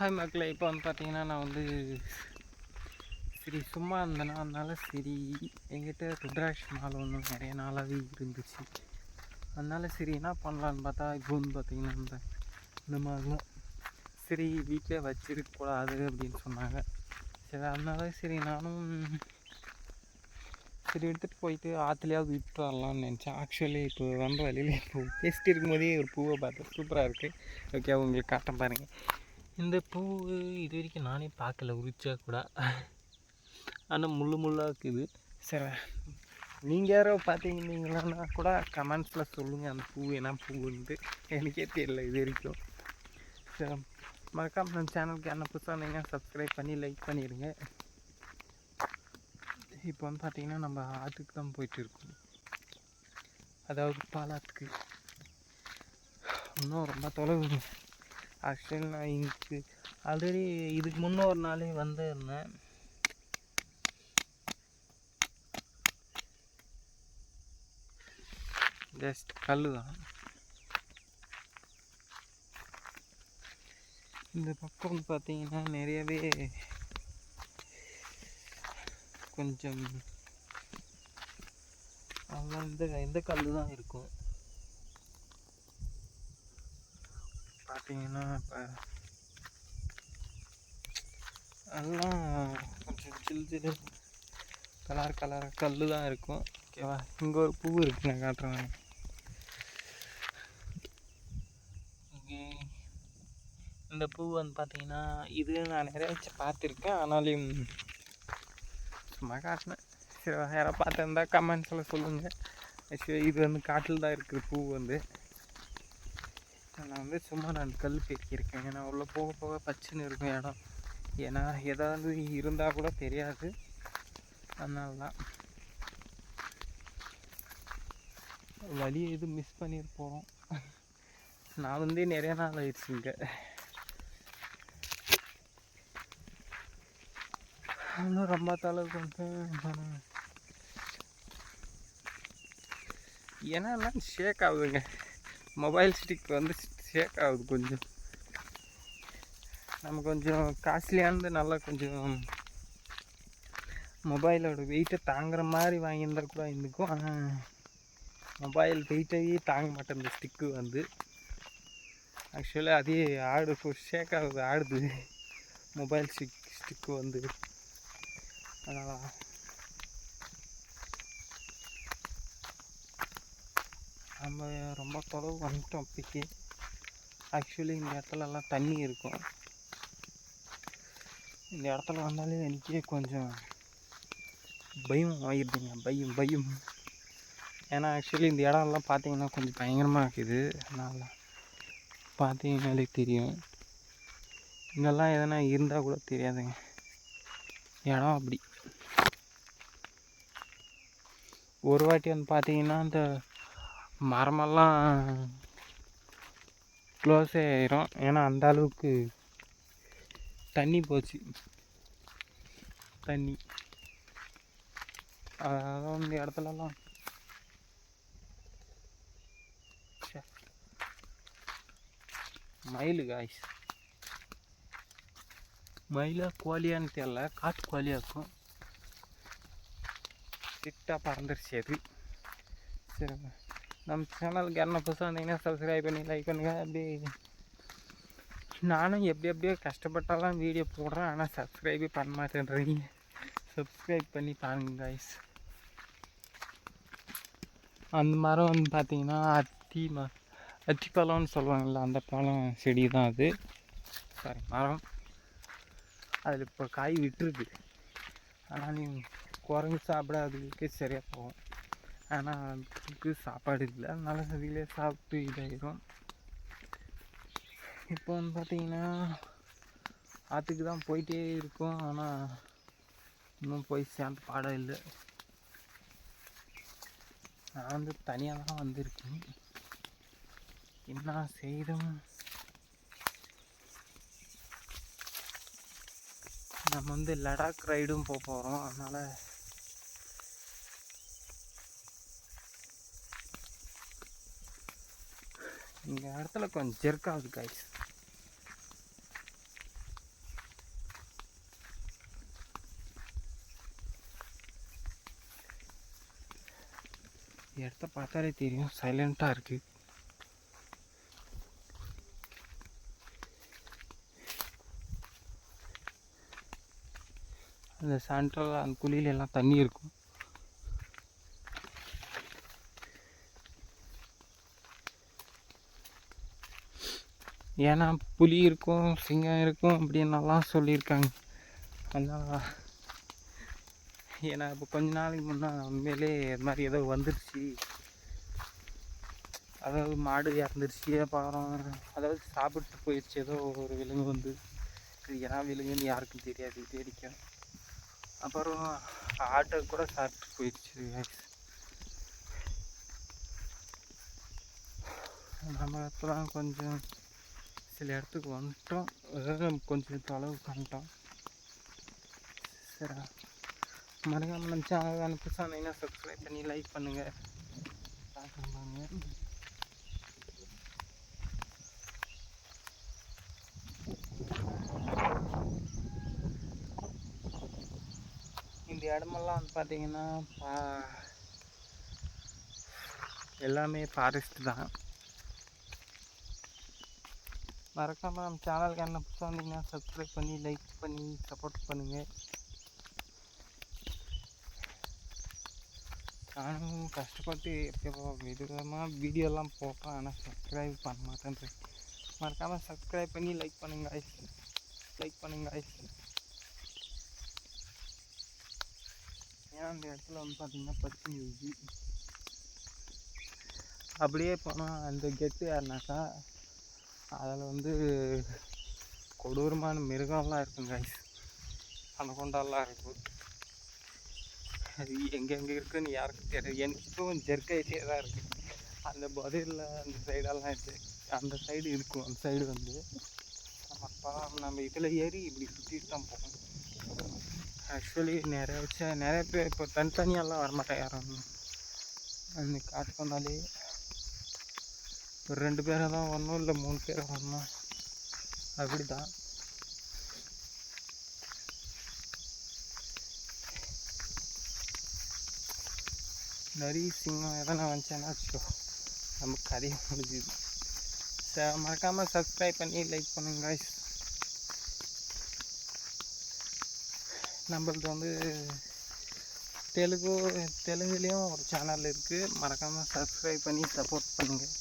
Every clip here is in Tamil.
ஹாய் மக்களை இப்போ வந்து பார்த்தீங்கன்னா நான் வந்து சரி சும்மா இருந்தேன்னா அதனால சரி என்கிட்ட ருத்ராட்ச மாலை ஒன்று நிறைய நாளாகவே இருந்துச்சு. அதனால சரி என்ன பண்ணலான்னு பார்த்தா இப்போ வந்து பார்த்தீங்கன்னா இந்த இந்த மாதிரிலாம் சரி வீட்டிலே வச்சிருக்கக்கூடாது அப்படின்னு சொன்னாங்க. சரி அதனால சரி நானும் சரி எடுத்துகிட்டு போயிட்டு ஆற்றுலையாவது விட்டு வரலாம்னு நினச்சேன். ஆக்சுவலி இப்போ வந்த வழியில் இப்போ பேசிட்டு இருக்கும்போதே ஒரு பூவை பார்த்தேன் சூப்பராக இருக்குது ஓகே உங்களுக்கு காட்டம் பாருங்கள் இந்த பூ இது வரைக்கும் நானே பார்க்கல உரிச்சா கூட. ஆனால் முள்ளு முள்ளாக இருக்குது. சரி. நீங்கள் யாரோ பார்த்தீங்கன்னா கூட கமெண்ட்ஸில் சொல்லுங்கள் அந்த பூ என்ன பூவுன்ட்டு. எனக்கே தெரியல இது வரைக்கும். சரி. மறக்காம நம்ம சேனலுக்கு என்ன புதுசாக நீங்கள் சப்ஸ்கிரைப் பண்ணி லைக் பண்ணிடுங்க. இப்போ வந்து பார்த்தீங்கன்னா நம்ம ஆற்றுக்கு தான் போயிட்டு இருக்கோம் அதாவது பாலாத்துக்கு. இன்னும் ரொம்ப தொலைவு ஆக்சுவலி நான் இங்கு ஆல்ரெடி இதுக்கு முன்னே ஒரு நாளே வந்திருந்தேன். ஜஸ்ட் கல் தான் இந்த பக்கம் வந்து பார்த்தீங்கன்னா நிறையவே கொஞ்சம் அங்கே இந்த இந்த கல் தான் இருக்கும். பார்த்தீங்கன்னா இப்போ அதெல்லாம் கொஞ்சம் சில்லு சில்லு கலர் கலர் கல் தான் இருக்கும் ஓகேவா இங்கே ஒரு பூ இருக்கு நான் காட்டுறேன் இங்கே இந்த பூ வந்து பார்த்தீங்கன்னா இது நான் நிறைய வச்சு பார்த்துருக்கேன். ஆனாலும் சும்மா காட்டினேன். சரி யாராவது பார்த்துருந்தா கமெண்ட்ஸில் சொல்லுங்கள் ஆக்சுவலி இது வந்து காட்டில் தான் இருக்குது பூ வந்து. நான் வந்து சும்மா நான் கல் பெருக்கியிருக்கேன் ஏன்னா உள்ளே போக போக பச்சுன்னு இருக்கும் இடம். ஏன்னா ஏதாவது இருந்தால் கூட தெரியாது. அதனால தான் வழியை எதுவும் மிஸ் பண்ணிட்டு போகிறோம் நான் வந்து நிறைய நாள் ஆயிடுச்சு இங்கே. இன்னும் ரொம்ப தொலைவு கொஞ்சம் ஏன்னா ஷேக் ஆகுதுங்க. மொபைல் ஸ்டிக் வந்து ஷேக் ஆகுது கொஞ்சம். நம்ம கொஞ்சம் காஸ்ட்லியானது நல்லா கொஞ்சம் மொபைலோட வெயிட்டை தாங்குற மாதிரி வாங்கியிருந்தா கூட இருந்துக்கும் ஆனால் மொபைல் வெயிட்டையே தாங்க மாட்டேன் இந்த ஸ்டிக்கு வந்து. ஆக்சுவலாக அதே ஆடு ஷேக் ஆகுது ஆடுது. மொபைல் ஸ்டிக் ஸ்டிக்கு வந்து. அதனால் நம்ம ரொம்ப தொலைவு வந்துட்டோம் அப்போக்கி ஆக்சுவலி இந்த இடத்துலலாம் தண்ணி இருக்கும். இந்த இடத்துல வந்தாலே எனக்கே கொஞ்சம் பயம் ஆகிடுதுங்க பயம் பயம். ஏன்னா ஆக்சுவலி இந்த இடம்லாம் பார்த்தீங்கன்னா கொஞ்சம் பயங்கரமாக இருக்குது. அதனால் பார்த்தீங்கனாலே தெரியும். இங்கெல்லாம் எதனா இருந்தால் கூட தெரியாதுங்க. இடம் அப்படி. ஒரு வாட்டி வந்து பார்த்தீங்கன்னா இந்த மரமெல்லாம் க்ளோஸே ஆயிரும். ஏன்னா அந்த அளவுக்கு தண்ணி போச்சு. தண்ணி. அதான் இந்த இடத்துலலாம். மயில் காய்ஸ் மயிலா கோழியான்னு தெரியல. காட்டு கோழியாக இருக்கும். திட்டாக பறந்துருச்சு அது. சரி நம்ம சேனலுக்கு என்ன புதுசாக வந்தீங்கன்னா சப்ஸ்கிரைப் பண்ணி லைக் பண்ணுங்கள் அப்படி நானும் எப்படி எப்படியோ கஷ்டப்பட்டாலாம் வீடியோ போடுறேன். ஆனால் சப்ஸ்கிரைபே பண்ண மாட்டேன்றீங்க. சப்ஸ்கிரைப் பண்ணி பாருங்க காய்ஸ் அந்த மரம் வந்து பார்த்தீங்கன்னா அத்தி ம அத்தி பழம்னு சொல்லுவாங்கள்ல அந்த பழம் செடி தான் அது. சாரி மரம். அதில் இப்போ காய் விட்டுருக்கு. ஆனால் நீ குரங்கு சாப்பிட அதுக்கு சரியாக போகும். ஆனால் அதுக்கு சாப்பாடு இல்லை. அதனால சரியிலே சாப்பிட்டு இதாகிடும் இப்போ வந்து பார்த்தீங்கன்னா ஆற்றுக்கு தான் போயிட்டே இருக்கோம். ஆனால் இன்னும் போய் சேர்ந்து பாடம் இல்லை. நான் வந்து தனியாக தான் வந்திருக்கேன். என்ன செய்தும் நம்ம வந்து லடாக் ரைடும் போக போகிறோம் அதனால் இந்த இடத்துல கொஞ்சம் ஜெர்க்காகுது காய்ஸ் இடத்த பார்த்தாலே தெரியும் சைலண்ட்டாக இருக்குது அந்த சாண்டல் அந்த குழியிலெல்லாம் தண்ணி இருக்கும். ஏன்னா புலி இருக்கும் சிங்கம் இருக்கும் அப்படின்னலாம் சொல்லியிருக்காங்க. அதனால் ஏன்னா இப்போ கொஞ்ச நாளைக்கு முன்னே உண்மையிலே இது மாதிரி ஏதோ வந்துருச்சு. அதாவது மாடு இறந்துருச்சு அப்புறம் அதாவது சாப்பிட்டு போயிடுச்சு ஏதோ ஒரு விலங்கு வந்து. இது என்ன விலங்குன்னு யாருக்கும் தெரியாது தெரிக்கும் அப்புறம் ஆட்டை கூட சாப்பிட்டு போயிடுச்சு நம்ம இப்போ கொஞ்சம் சில இடத்துக்கு வந்துட்டோம். அதாவது நம்ம கொஞ்சம் தொலைவு வந்துட்டோம். சரி மறக்காமல் நினச்சி அழகாக அனுப்பி சொன்னீங்கன்னா சப்ஸ்கிரைப் பண்ணி லைக் பண்ணுங்கள் பார்க்கணுமாங்க இந்த இடமெல்லாம் வந்து பார்த்தீங்கன்னா பா எல்லாமே ஃபாரஸ்ட் தான். மறக்காமல் நம்ம சேனலுக்கு என்ன புதுசாக வந்தீங்கன்னா சப்ஸ்கிரைப் பண்ணி லைக் பண்ணி சப்போர்ட் பண்ணுங்கள் நானும் கஷ்டப்பட்டு எப்போ விதமாக வீடியோலாம் போடுறேன் ஆனால் சப்ஸ்கிரைப் பண்ண மாட்டேன்றேன் மறக்காமல் சப்ஸ்கிரைப் பண்ணி லைக் பண்ணுங்க லைக் பண்ணுங்க ஏன்னா அந்த இடத்துல வந்து பார்த்தீங்கன்னா பச்சை அப்படியே போனால் அந்த கெட்டு யாருனாக்கா அதில் வந்து கொடூரமான மிருகம்லாம் இருக்குங்க அந்த கொண்டாலாம் இருக்கும் அது எங்கெங்கே இருக்குன்னு யாருக்கும் தெரியாது. எனக்கு இப்பவும் ஜெர்கைட்டே தான் இருக்குது அந்த பதிலில் அந்த சைடெல்லாம் இருக்குது அந்த சைடு இருக்கும். அந்த சைடு வந்து நம்ம அப்பா நம்ம இதில் ஏறி இப்படி சுற்றிட்டு தான் போகணும். ஆக்சுவலி நிறைய வச்சா நிறைய பேர் இப்போ தனித்தனியாலாம் வரமாட்டேன் யாரும். அந்த காட்டு வந்தாலே ஒரு ரெண்டு பேரை தான் வரணும் இல்லை மூணு பேரை வரணும். அப்படி தான் நரி சிங்கம் எதனா வந்துச்சேன்னா வச்சுக்கோ நம்ம கதையை முடிஞ்சுது. ச மறக்காமல் சப்ஸ்கிரைப் பண்ணி லைக் பண்ணுங்க guys. நம்மளது வந்து தெலுங்கு தெலுங்குலேயும் ஒரு சேனல் இருக்குது மறக்காமல் சப்ஸ்கிரைப் பண்ணி சப்போர்ட் பண்ணுங்கள்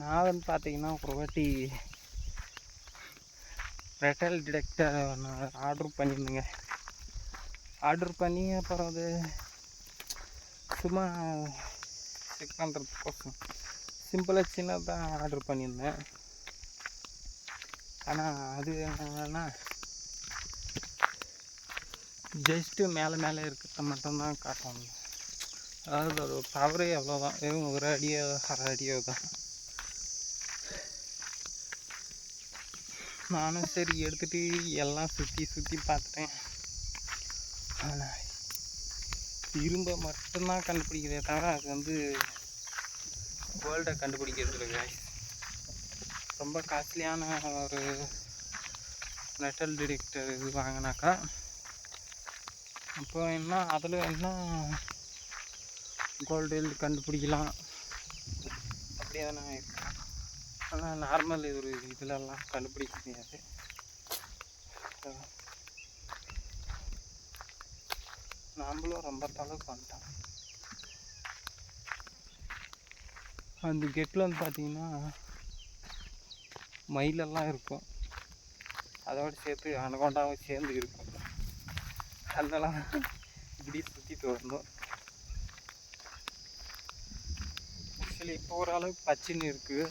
நான் வந்து பார்த்தீங்கன்னா ஒரு வாட்டி ரெட்டல் டிடெக்டர் நான் ஆர்டர் பண்ணியிருந்தேங்க ஆர்டர் பண்ணி அப்புறம் அது சும்மா செக் பண்ணுறதுக்கோசம் சிம்பிளாக சின்னதாக ஆர்டர் பண்ணியிருந்தேன் ஆனால் அது என்னன்னா ஜஸ்ட்டு மேலே மேலே இருக்கிறத மட்டும்தான் காட்டணும். அதாவது ஒரு பவரே அவ்வளோதான் வெறும் ஒரு அடியோ அரை அடியோ தான். நானும் சரி எடுத்துகிட்டு எல்லாம் சுற்றி சுற்றி பார்த்துட்டேன் ஆனால் இரும்பை மட்டும்தான் கண்டுபிடிக்கிறதே தவிர அது வந்து வேர்ல்டை கண்டுபிடிக்கிறது இல்லை ரொம்ப காஸ்ட்லியான ஒரு மெட்டல் டிடெக்டர் இது வாங்கினாக்கா அப்போ என்ன அதில் என்ன கோல்டு கண்டுபிடிக்கலாம். அப்படியே தானே ஆனால் நார்மல் ஒரு இதிலெல்லாம் கண்டுபிடிக்க முடியாது. நாம்பளும் ரொம்ப தொலைவுக்கு வந்துட்டோம். அந்த கெட்டில் வந்து பார்த்தீங்கன்னா மயிலெல்லாம் இருக்கும். அதோடு சேர்த்து அனகொண்டாவும் சேர்ந்து இருக்கும். அதெல்லாம் இப்படி சுற்றிட்டு வரணும். ஆக்சுவலி இப்போ ஓரளவுக்கு பச்சின்னு இருக்குது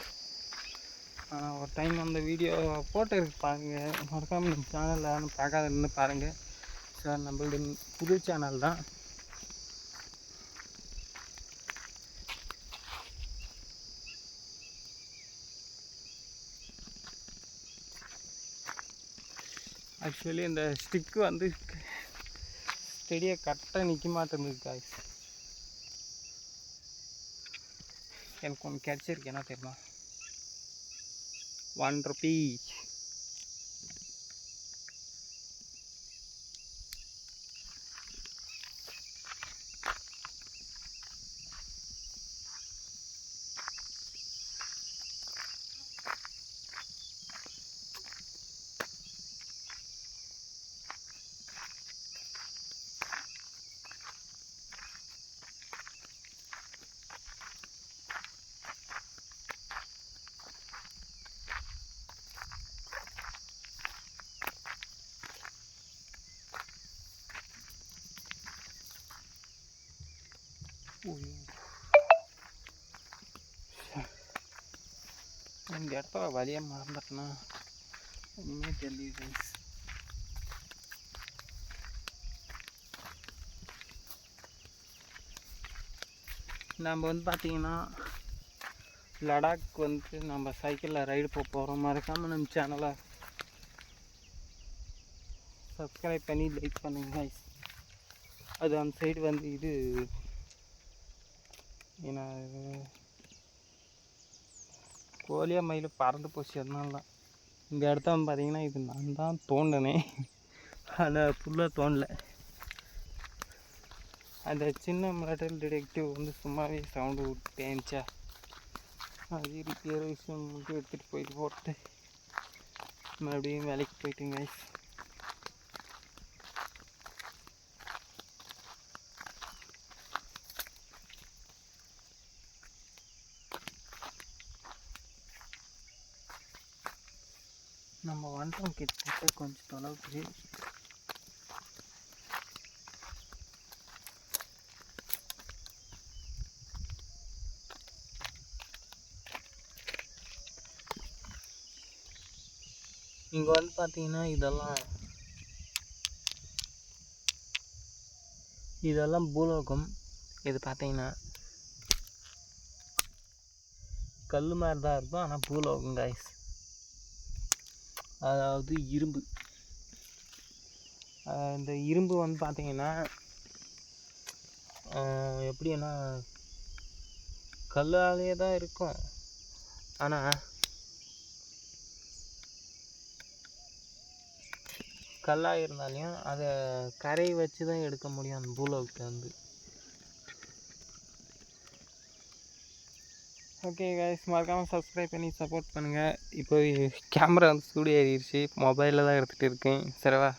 ஒரு டைம் அந்த வீடியோ போட்டோ இருக்கு பாருங்கள் மறக்காமல் நம்ம சேனலில் பார்க்காத இருந்து பாருங்கள் சார் நம்மளுடைய புது சேனல் தான். ஆக்சுவலி இந்த ஸ்டிக்கு வந்து ஸ்டெடியாக கரெக்டாக நிற்க மாட்டேங்குது காய்ஸ் எனக்கு ஒன்று கிடச்சிருக்கு என்ன தெரியுமா? one rupee. இந்த இடத்த வழியை மறந்துட்டேன்னா ஒன்றுமே தெரியல நம்ம வந்து பார்த்தீங்கன்னா லடாக் வந்து நம்ம சைக்கிளில் ரைடு போக போகிறோம் மறக்காமல் நம்ம சேனலை சப்ஸ்கிரைப் பண்ணி லைக் பண்ணுங்க அது அந்த சைடு வந்து இது ஏன்னா கோழியா மயில் பறந்து போச்சு அதனால. இந்த இடத்த வந்து பார்த்தீங்கன்னா இது நான் தான் தோண்டினேன் ஆனால் ஃபுல்லாக தோண்டல. அந்த சின்ன மெட்டல் டிடெக்டிவ் வந்து சும்மாவே சவுண்டு விட்டேன்ச்சா அது ரிப்பேர் விஷயம் மட்டும் எடுத்துகிட்டு போயிட்டு போட்டு மறுபடியும் வேலைக்கு போயிட்டுங்க நம்ம வந்துட்டோம் கிட்டத்தட்ட கொஞ்சம் தொலைவுக்கு இங்கே வந்து பார்த்தீங்கன்னா இதெல்லாம் இதெல்லாம் பூலோகம். இது பார்த்தீங்கன்னா கல் மாதிரி தான் இருக்கும். ஆனால் பூலோகம் காய்ஸ் அதாவது இரும்பு. இந்த இரும்பு வந்து பார்த்திங்கன்னா எப்படின்னா கல்லாலேயே தான் இருக்கும். ஆனால் கல்லாக இருந்தாலையும் அதை கரை வச்சு தான் எடுக்க முடியும் அந்த பூலோகத்தை வந்து ஓகே கைஸ் மறக்காமல் சப்ஸ்கிரைப் பண்ணி சப்போர்ட் பண்ணுங்கள் இப்போ கேமரா வந்து ஸ்டூடியோ ஏறிடுச்சு. மொபைலில் தான் எடுத்துகிட்டு இருக்கேன். சரிவா